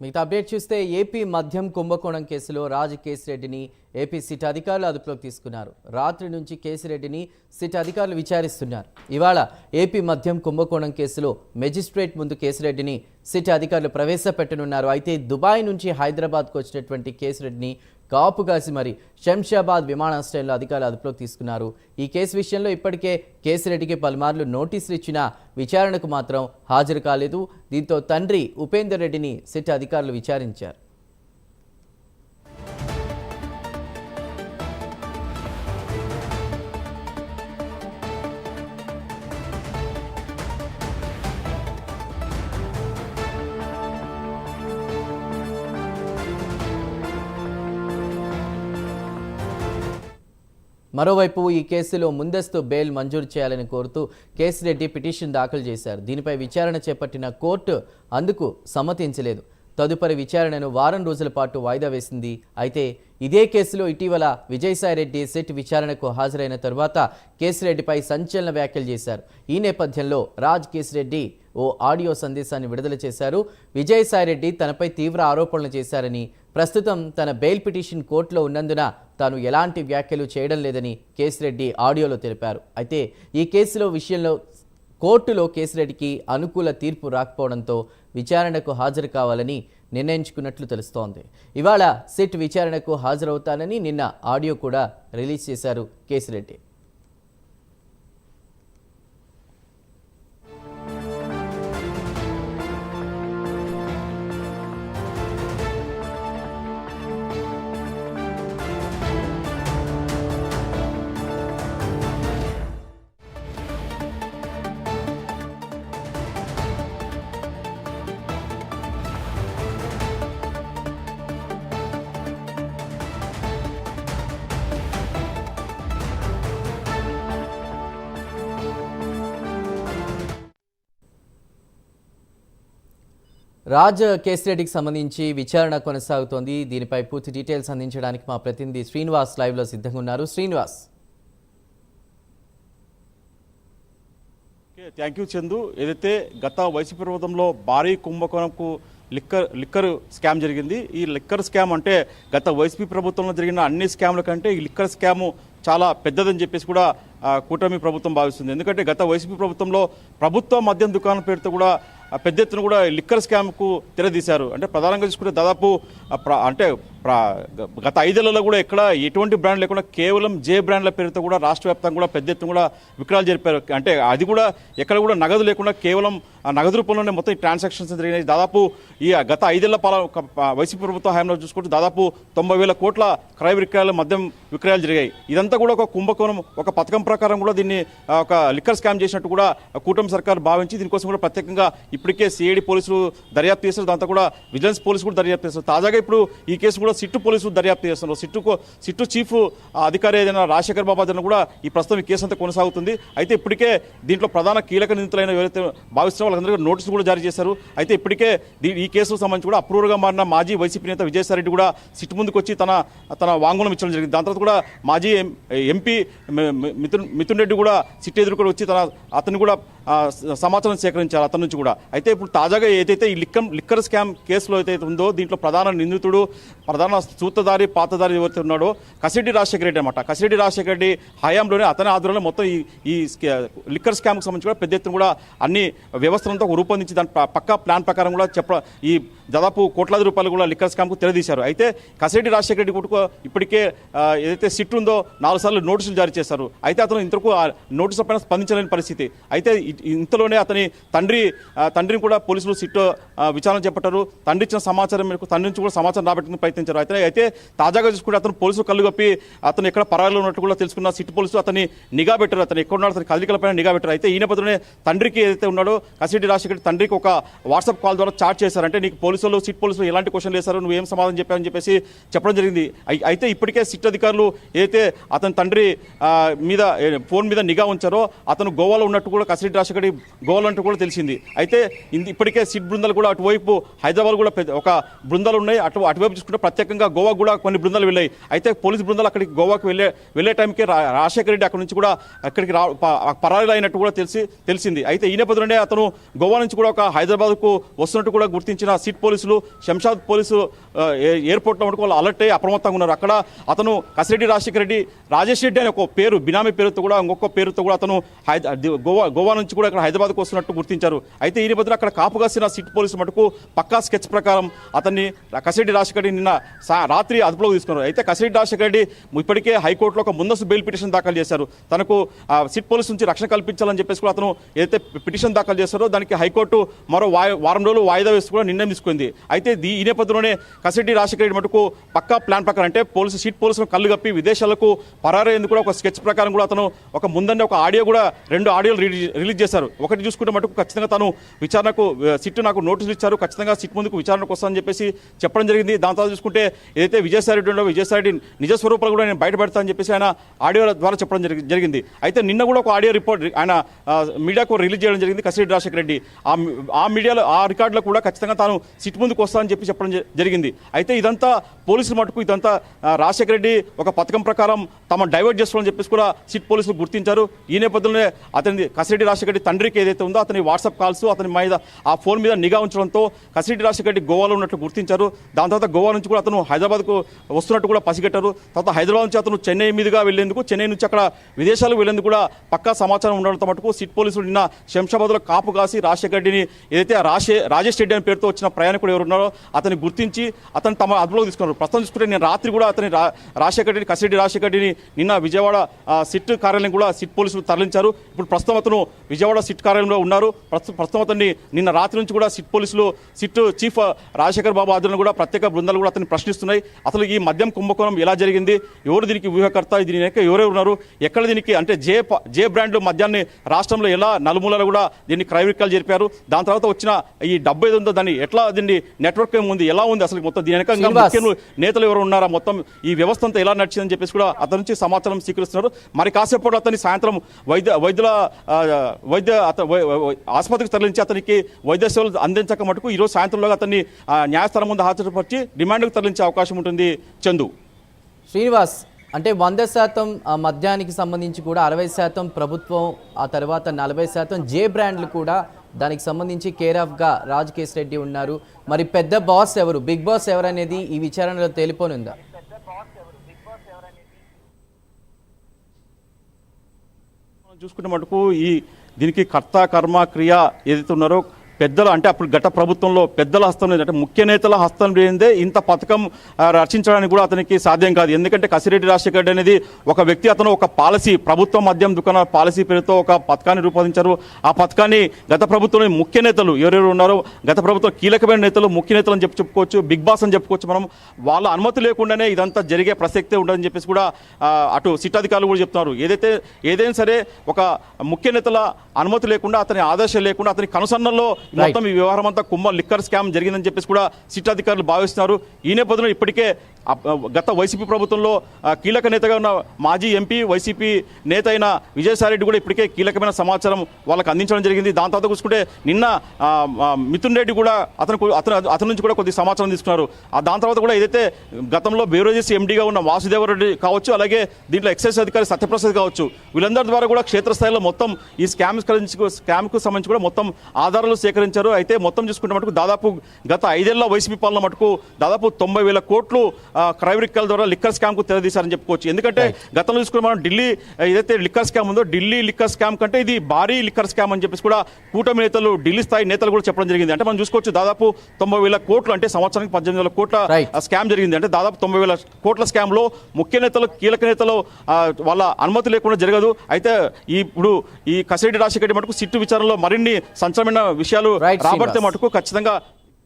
మిగతా అప్డేట్ చూస్తే ఏపీ మద్యం కుంభకోణం కేసులో రాజ్ కేసిరెడ్డిని ఏపీ సిట్ అధికారులు అదుపులోకి తీసుకున్నారు. రాత్రి నుంచి కేసిరెడ్డిని సిట్ అధికారులు విచారిస్తున్నారు. ఇవాళ ఏపీ మద్యం కుంభకోణం కేసులో మెజిస్ట్రేట్ ముందు కేసిరెడ్డిని సిట్ అధికారులు ప్రవేశపెట్టనున్నారు. అయితే దుబాయ్ నుంచి హైదరాబాద్కు వచ్చినటువంటి కేసిరెడ్డిని కాపు కాసి మరి శంషాబాద్ విమానాశ్రయంలో అధికారులు అదుపులోకి తీసుకున్నారు. ఈ కేసు విషయంలో ఇప్పటికే కేసిరెడ్డికి పలుమార్లు నోటీసులు ఇచ్చినా విచారణకు మాత్రం హాజరు కాలేదు. దీంతో తండ్రి ఉపేందర్ రెడ్డిని సిట్ అధికారులు విచారించారు. మరోవైపు ఈ కేసులో ముందస్తు బెయిల్ మంజూరు చేయాలని కోరుతూ కేసిరెడ్డి పిటిషన్ దాఖలు చేశారు. దీనిపై విచారణ చేపట్టిన కోర్టు అందుకు సమ్మతించలేదు. తదుపరి విచారణను వారం రోజుల పాటు వాయిదా వేసింది. అయితే ఇదే కేసులో ఇటీవల విజయసాయిరెడ్డి సెట్ విచారణకు హాజరైన తరువాత కేసిరెడ్డిపై సంచలన వ్యాఖ్యలు చేశారు. ఈ నేపథ్యంలో రాజ్ కేసిరెడ్డి ఓ ఆడియో సందేశాన్ని విడుదల చేశారు. విజయసాయిరెడ్డి తనపై తీవ్ర ఆరోపణలు చేశారని ప్రస్తుతం తన బెయిల్ పిటిషన్ కోర్టులో ఉన్నందున తాను ఎలాంటి వ్యాఖ్యలు చేయడం లేదని కేసిరెడ్డి ఆడియోలో తెలిపారు. అయితే ఈ కేసులో విషయంలో కోర్టులో కేసిరెడ్డికి అనుకూల తీర్పు రాకపోవడంతో విచారణకు హాజరు కావాలని నిర్ణయించుకున్నట్లు తెలుస్తోంది. ఇవాళ సిట్ విచారణకు హాజరవుతానని నిన్న ఆడియో కూడా రిలీజ్ చేశారు కేసిరెడ్డి. రాజ్ కేసిరెడ్డికి సంబంధించి విచారణ కొనసాగుతోంది. దీనిపై పూర్తి డీటెయిల్స్ అందించడానికి మా ప్రతినిధి శ్రీనివాస్ లైవ్లో సిద్ధంగా ఉన్నారు. Srinivas. Okay thank you Chandu. ఏదైతే గత వైసీపీ ప్రభుత్వంలో భారీ కుంభకోణంకు లిక్కర్ లిక్కర్ స్కామ్ జరిగింది. ఈ లిక్కర్ స్కామ్ అంటే గత వైసీపీ ప్రభుత్వంలో జరిగిన అన్ని స్కామ్ల కంటే ఈ లిక్కర్ స్కామ్ చాలా పెద్దదని చెప్పేసి కూడా కూటమి ప్రభుత్వం భావిస్తుంది. ఎందుకంటే గత వైసీపీ ప్రభుత్వంలో ప్రభుత్వ మద్యం దుకాణం పేరుతో కూడా పెద్ద ఎత్తున కూడా లిక్కర్ స్కామ్కు తెరదీశారు. అంటే ప్రధానంగా చూసుకుంటే దాదాపు అంటే గత ఐదేళ్ళలో కూడా ఎక్కడ ఎటువంటి బ్రాండ్ లేకుండా కేవలం జే బ్రాండ్ల పేరుతో కూడా రాష్ట్ర వ్యాప్తంగా కూడా పెద్ద ఎత్తున కూడా విక్రయాలు జరిపారు. అంటే అది కూడా ఎక్కడ కూడా నగదు లేకుండా కేవలం ఆ నగదు రూపంలోనే మొత్తం ఈ ట్రాన్సాక్షన్స్ జరిగినాయి. దాదాపు ఈ గత ఐదేళ్ళ పాల వైసీపీ ప్రభుత్వ హయాంలో చూసుకుంటే దాదాపు తొంభై వేల కోట్ల క్రయ విక్రయాలు మద్యం విక్రయాలు జరిగాయి. ఇదంతా కూడా ఒక కుంభకోణం ఒక పథకం ప్రకారం కూడా దీన్ని ఒక లిక్కర్ స్కామ్ చేసినట్టు కూడా కూటమి సర్కార్ భావించి దీనికోసం కూడా ప్రత్యేకంగా ఇప్పటికే సిఐడి పోలీసులు దర్యాప్తు చేస్తారు దాంతో కూడా విజిలెన్స్ పోలీసులు కూడా దర్యాప్తు చేస్తారు తాజాగా ఇప్పుడు ఈ కేసు కూడా సిట్టు పోలీసులు దర్యాప్తు చేస్తున్నారు. సిట్టు సిట్టు చీఫ్ అధికారి ఏదైనా రాజశేఖర్ బాబా జన కూడా ఈ ప్రస్తుతం ఈ కేసు అంతా కొనసాగుతుంది. అయితే ఇప్పటికే దీంట్లో ప్రధాన కీలక నిందితులైన ఎవరైతే భావిస్తున్నారో వాళ్ళందరికీ నోటీసులు కూడా జారీ చేశారు. అయితే ఇప్పటికే ఈ కేసుకు సంబంధించి కూడా అప్రూవర్గా మారిన మాజీ వైసీపీ నేత విజయసాయిరెడ్డి కూడా సిట్ ముందుకు వచ్చి తన తన వాంగ్మూలం ఇచ్చడం జరిగింది. దాని తర్వాత కూడా మాజీ ఎం- ఎంపీ మిథున్ మిథున్ రెడ్డి కూడా సిట్ ఎదుర్కొని వచ్చి తన అతన్ని కూడా సమాచారం సేకరించారు అతని నుంచి కూడా. అయితే ఇప్పుడు తాజాగా ఏదైతే ఈ లిక్కర్ లిక్కర్ స్కామ్ కేసులో ఏదైతే ఉందో దీంట్లో ప్రధాన నిందితుడు ప్రధాన సూత్రధారి పాతదారి ఎవరైతే ఉన్నాడో కసిరెడ్డి రాజశేఖర రెడ్డి అనమాట కసిరెడ్డి రాజశేఖర రెడ్డి హయాంలోనే అతని ఆధ్వర్యంలో మొత్తం ఈ ఈ లిక్కర్ స్కామ్కి సంబంధించి కూడా పెద్ద ఎత్తున కూడా అన్ని వ్యవస్థలంతా రూపొందించి దాని పక్కా ప్లాన్ ప్రకారం కూడా చెప్ప ఈ దాదాపు కోట్లాది రూపాయలు కూడా లిక్కర్ స్కామ్కు తెరదీశారు. అయితే కసిరెడ్డి రాజశేఖర రెడ్డి కొట్టుకు ఇప్పటికే ఏదైతే సిట్ ఉందో నాలుగు సార్లు నోటీసులు జారీ చేశారు. అయితే అతను ఇంతకు ఆ నోటీసుల పైన స్పందించలేని పరిస్థితి. అయితే ఇంతలోనే అతని తండ్రి తండ్రిని కూడా పోలీసులు సిట్ విచారణ చేపట్టారు. తండ్రి ఇచ్చిన సమాచారం మేరకు తండ్రి నుంచి కూడా సమాచారం రాబట్టుకుని ప్రయత్నించారు. అయితే అయితే తాజాగా చూసుకుంటే అతను పోలీసులు కళ్ళు కప్పి అతను ఎక్కడ పరాయిలో ఉన్నట్టు కూడా తెలుసుకున్న సిట్ పోలీసులు అతని నిఘా పెట్టారు. అతను ఎక్కడ ఉన్నాడు అతని కదలికలపైన నిఘా పెట్టారు. అయితే ఈ నేపథ్యంలోనే తండ్రికి ఏదైతే ఉన్నాడో కసిరెడ్డి రాజశేఖర తండ్రికి ఒక వాట్సాప్ కాల్ ద్వారా చాట్ చేశారంటే నీకు పోలీసు పోలీసులు సిట్ పోలీసులు ఎలాంటి క్వశ్చన్ వేశారు నువ్వు ఏం సమాధానం చెప్పావని చెప్పేసి చెప్పడం జరిగింది. అయితే ఇప్పటికే సిట్ అధికారులు ఏదైతే అతని తండ్రి మీద ఫోన్ మీద నిఘా ఉంచారో అతను గోవాలో ఉన్నట్టు కూడా కసిరెడ్డి రాజశేఖరి గోవాలో ఉన్నట్టు కూడా తెలిసింది. అయితే ఇంది- ఇప్పటికే సిట్ బృందాలు కూడా అటువైపు హైదరాబాద్ కూడా ఒక బృందాలు ఉన్నాయి. అటు అటువైపు చూసుకుంటే ప్రత్యేకంగా గోవా కూడా కొన్ని బృందాలు వెళ్ళాయి. అయితే పోలీస్ బృందాలు అక్కడికి గోవాకు వెళ్ళే వెళ్ళే టైంకి రా- రాజశేఖర రెడ్డి అక్కడ నుంచి కూడా అక్కడికి రా పరారీలు అయినట్టు కూడా తెలిసి తెలిసింది. అయితే ఈ నేపథ్యంలోనే అతను గోవా నుంచి కూడా ఒక హైదరాబాద్కు వస్తున్నట్టు కూడా గుర్తించిన సిట్ పోలీసులు శంషాద్ పోలీసు ఎయిర్పోర్ట్లో మటుకు వాళ్ళు అలర్ట్ అయ్యి అప్రమత్తంగా ఉన్నారు. అక్కడ అతను కసిరెడ్డి రాజశేఖర రెడ్డి రాజేష్ రెడ్డి అనే ఒక పేరు బినామీ పేరుతో కూడా ఇంకొక పేరుతో కూడా అతను గోవా గోవా నుంచి కూడా అక్కడ హైదరాబాద్కు వస్తున్నట్టు గుర్తించారు. అయితే ఈ నేపథ్యంలో అక్కడ కాపుగాసిన సిట్ పోలీసు మటుకు పక్కా స్కెచ్ ప్రకారం అతన్ని కసిరెడ్డి రాజశేఖర రెడ్డి నిన్న రాత్రి అదుపులోకి తీసుకున్నారు. అయితే కసిరెడ్డి రాజశేఖర రెడ్డి ఇప్పటికే హైకోర్టులో ఒక ముందస్తు బెయిల్ పిటిషన్ దాఖలు చేశారు. తనకు సిట్ పోలీసు నుంచి రక్షణ కల్పించాలని చెప్పేసి కూడా అతను ఏదైతే పిటిషన్ దాఖలు చేశారో దానికి హైకోర్టు మరో వాయి- వారం రోజులు వాయిదా వేసి కూడా నిర్ణయం తీసుకుంది. అయితే దీ ఈ నేపథ్యంలోనే కసిరెడ్డి రాజశేఖర రెడ్డి మటుకు పక్కా ప్లాన్ ప్రకారం అంటే పోలీసు సిట్ పోలీసులను కళ్ళు కప్పి విదేశాలకు పరారయ్యేందుకు కూడా ఒక స్కెచ్ ప్రకారం కూడా అతను ఒక ముందండి ఒక ఆడియో కూడా రెండు ఆడియోలు రిలీజ్ చేశారు. ఒకటి చూసుకుంటే మటుకు ఖచ్చితంగా తను విచారణకు సిట్ నాకు నోటీసులు ఇచ్చారు. ఖచ్చితంగా సిట్ ముందుకు విచారణకు వస్తానని చెప్పేసి చెప్పడం జరిగింది. దాని తర్వాత చూసుకుంటే ఏదైతే విజయసాయి రెడ్డి ఉండో విజయసాయి రెడ్డి నిజ స్వరూపాలు కూడా నేను బయటపెడతానని చెప్పేసి ఆయన ఆడియో ద్వారా చెప్పడం జరిగింది. అయితే నిన్న కూడా ఒక ఆడియో రిపోర్ట్ ఆయన మీడియాకు రిలీజ్ చేయడం జరిగింది కసిరెడ్డి రాజశేఖర రెడ్డి. ఆ ఆ మీడియాలో ఆ రికార్డులో కూడా ఖచ్చితంగా తాను సిట్ ముందుకు వస్తానని చెప్పి చెప్పడం జరిగింది. అయితే ఇదంతా పోలీసులు మటుకు ఇదంతా రాజశేఖర రెడ్డి ఒక పథకం ప్రకారం తమ డైవర్ట్ చేసుకోవాలని చెప్పేసి కూడా సిట్ పోలీసులు గుర్తించారు. ఈ నేపథ్యంలోనే అతని కసిరెడ్డి రాజశేఖర రెడ్డి తండ్రికి ఏదైతే ఉందో అతని వాట్సాప్ కాల్స్ అతని మీద ఆ ఫోన్ మీద నిఘా ఉంచడంతో కసిరెడ్డి రాజశేఖర రెడ్డి గోవాలో ఉన్నట్లు గుర్తించారు. దాని తర్వాత గోవా నుంచి కూడా అతను హైదరాబాద్కు వస్తున్నట్టు కూడా పసిగట్టారు. తర్వాత హైదరాబాద్ నుంచి అతను చెన్నై మీదుగా వెళ్ళేందుకు చెన్నై నుంచి అక్కడ విదేశాలకు వెళ్ళేందుకు కూడా పక్కా సమాచారం ఉండడంతో మటుకు సిట్ పోలీసులు నిన్న శంషాబాద్లో కాపు కాసి రాజశేఖర రెడ్డిని ఏదైతే రాజే రాజేష్ రెడ్డి అనే పేరుతో వచ్చిన ప్రయాణికుడు ఎవరు ఉన్నారో అతన్ని గుర్తించి అతను తమ అదుపులోకి తీసుకున్నారు. ప్రస్తుతం చూసుకుంటే నేను రాత్రి కూడా అతని రా- రాజశేఖర రెడ్డి కసిరెడ్డి రాజశేఖర రెడ్డిని నిన్న విజయవాడ సిట్ కార్యాలయం కూడా సిట్ పోలీసులు తరలించారు. ఇప్పుడు ప్రస్తుతం అతను విజయవాడ సిట్ కార్యాలయంలో ఉన్నారు. ప్రస్తుతం అతన్ని నిన్న రాత్రి నుంచి కూడా సిట్ పోలీసులు సిట్ చీఫ్ రాజశేఖర్ బాబు ఆధ్వర్యంలో కూడా ప్రత్యేక బృందాలు కూడా అతన్ని ప్రశ్నిస్తున్నాయి. అసలు ఈ మద్యం కుంభకోణం ఎలా జరిగింది? ఎవరు దీనికి వ్యూహకర్త? దీని యొక్క ఎవరెవరు ఉన్నారు? ఎక్కడ దీనికి అంటే జే జే బ్రాండ్ మద్యాన్ని రాష్ట్రంలో ఎలా నలుమూలలో కూడా దీన్ని క్రయ విక్రయాలు జరిపారు? దాని తర్వాత వచ్చిన ఈ డబ్బు ఏదో ఉందో దాన్ని ఎట్లా దీన్ని నెట్వర్క్ ఏముంది ఎలా ఉంది అసలు మొత్తం దీని వెనక ఇంకా శ్రీనివాస్. ముఖ్య నేతలు ఎవరు ఉన్నారా? మొత్తం ఈ వ్యవస్థ అంతా ఎలా నడిచిందని చెప్పేసి కూడా అతని నుంచి సమాచారం స్వీకరిస్తున్నారు. మరి కాసేపట్లో అతన్ని సాయంత్రం వైద్య వైద్యుల వైద్య ఆసుపత్రికి తరలించి అతనికి వైద్య సేవలు అందించక మటుకు ఈరోజు సాయంత్రంలోగా అతన్ని న్యాయస్థానం ముందు హాజరుపరిచి రిమాండ్కు తరలించే అవకాశం ఉంటుంది. చందు. శ్రీనివాస్ అంటే వంద శాతం మద్యానికి సంబంధించి కూడా అరవై శాతం ప్రభుత్వం ఆ తర్వాత నలభై శాతం జే బ్రాండ్లు కూడా దానికి సంబంధించి కేర్ ఆఫ్గా రాజ్ రెడ్డి ఉన్నారు. మరి పెద్ద బాస్ ఎవరు? బిగ్ బాస్ ఎవరనేది ఈ విచారణలో తేలిపోనుందా? చూసుకుంటే మటుకు ఈ దీనికి కర్త కర్మ క్రియ ఏదైతే ఉన్నారో పెద్దల అంటే అప్పుడు గత ప్రభుత్వంలో పెద్దల హస్తం లేదు అంటే ముఖ్య నేతల హస్తం లేనిదే ఇంత పథకం రచించడానికి కూడా అతనికి సాధ్యం కాదు. ఎందుకంటే కసిరెడ్డి రాజశేఖర రెడ్డి అనేది ఒక వ్యక్తి అతను ఒక పాలసీ ప్రభుత్వ మద్యం దుకాణ పాలసీ పేరుతో ఒక పథకాన్ని రూపొందించారు. ఆ పథకాన్ని గత ప్రభుత్వంలో ముఖ్య నేతలు ఎవరెవరు ఉన్నారో గత ప్రభుత్వం కీలకమైన నేతలు ముఖ్య నేతలు అని చెప్పి చెప్పుకోవచ్చు బిగ్ బాస్ అని చెప్పుకోవచ్చు మనం వాళ్ళ అనుమతి లేకుండానే ఇదంతా జరిగే ప్రసక్తే ఉండదని చెప్పేసి కూడా అటు సిట్ అధికారులు కూడా చెప్తున్నారు. ఏదైతే ఏదైనా సరే ఒక ముఖ్య నేతల అనుమతి లేకుండా అతని ఆదేశం లేకుండా అతని కనుసన్నల్లో మొత్తం ఈ వ్యవహారం అంతా కుమ్మ లిక్కర్ స్కామ్ జరిగిందని చెప్పేసి కూడా సిట్ అధికారులు భావిస్తున్నారు. ఈ నేపథ్యంలో ఇప్పటికే గత వైసీపీ ప్రభుత్వంలో కీలక నేతగా ఉన్న మాజీ ఎంపీ వైసీపీ నేత అయిన విజయసాయిరెడ్డి కూడా ఇప్పటికే కీలకమైన సమాచారం వాళ్ళకి అందించడం జరిగింది. దాని తర్వాత చూసుకుంటే నిన్న మిథున్ రెడ్డి కూడా అతను అతను అతని నుంచి కూడా కొద్ది సమాచారం తీసుకున్నారు. ఆ దాని తర్వాత కూడా ఏదైతే గతంలో బేరోజెస్ ఎండీగా ఉన్న వాసుదేవరెడ్డి కావచ్చు అలాగే దీంట్లో ఎక్సైజ్ అధికారి సత్యప్రసాద్ కావచ్చు వీళ్ళందరి ద్వారా కూడా క్షేత్రస్థాయిలో మొత్తం ఈ స్కామ్ స్కామ్కు సంబంధించి కూడా మొత్తం ఆధారాలు సేకరించారు అయితే మొత్తం చూసుకుంటే మటుకు దాదాపు గత ఐదేళ్ళ వైసీపీ పాలన మటుకు దాదాపు తొంభై వేల కోట్లు క్రయ విక్రయాల ద్వారా లిక్కర్ స్కామ్కు తెరదీశారని చెప్పుకోవచ్చు. ఎందుకంటే గతంలో చూసుకుంటే మనం ఢిల్లీ ఏదైతే లిక్కర్ స్కామ్ ఉందో ఢిల్లీ లిక్కర్ స్కామ్ కంటే ఇది భారీ లిక్కర్ స్కామ్ అని చెప్పేసి కూడా కూటమి నేతలు ఢిల్లీ స్థాయి నేతలు కూడా చెప్పడం జరిగింది. అంటే మనం చూసుకోవచ్చు దాదాపు తొంభై వేల కోట్లు అంటే సంవత్సరానికి పద్దెనిమిది వేల కోట్ల స్కామ్ జరిగింది. అంటే దాదాపు తొంభై వేల కోట్ల స్కామ్లో ముఖ్య నేతలు కీలక నేతలు వాళ్ళ అనుమతి లేకుండా జరగదు. అయితే ఇప్పుడు ఈ కసిరెడ్డి రాజశేఖర మటుకు సిట్టు విచారణలో మరిన్ని సంచలనమైన విషయాలు Right, రాబడితే. మటుకు ఖచ్చితంగా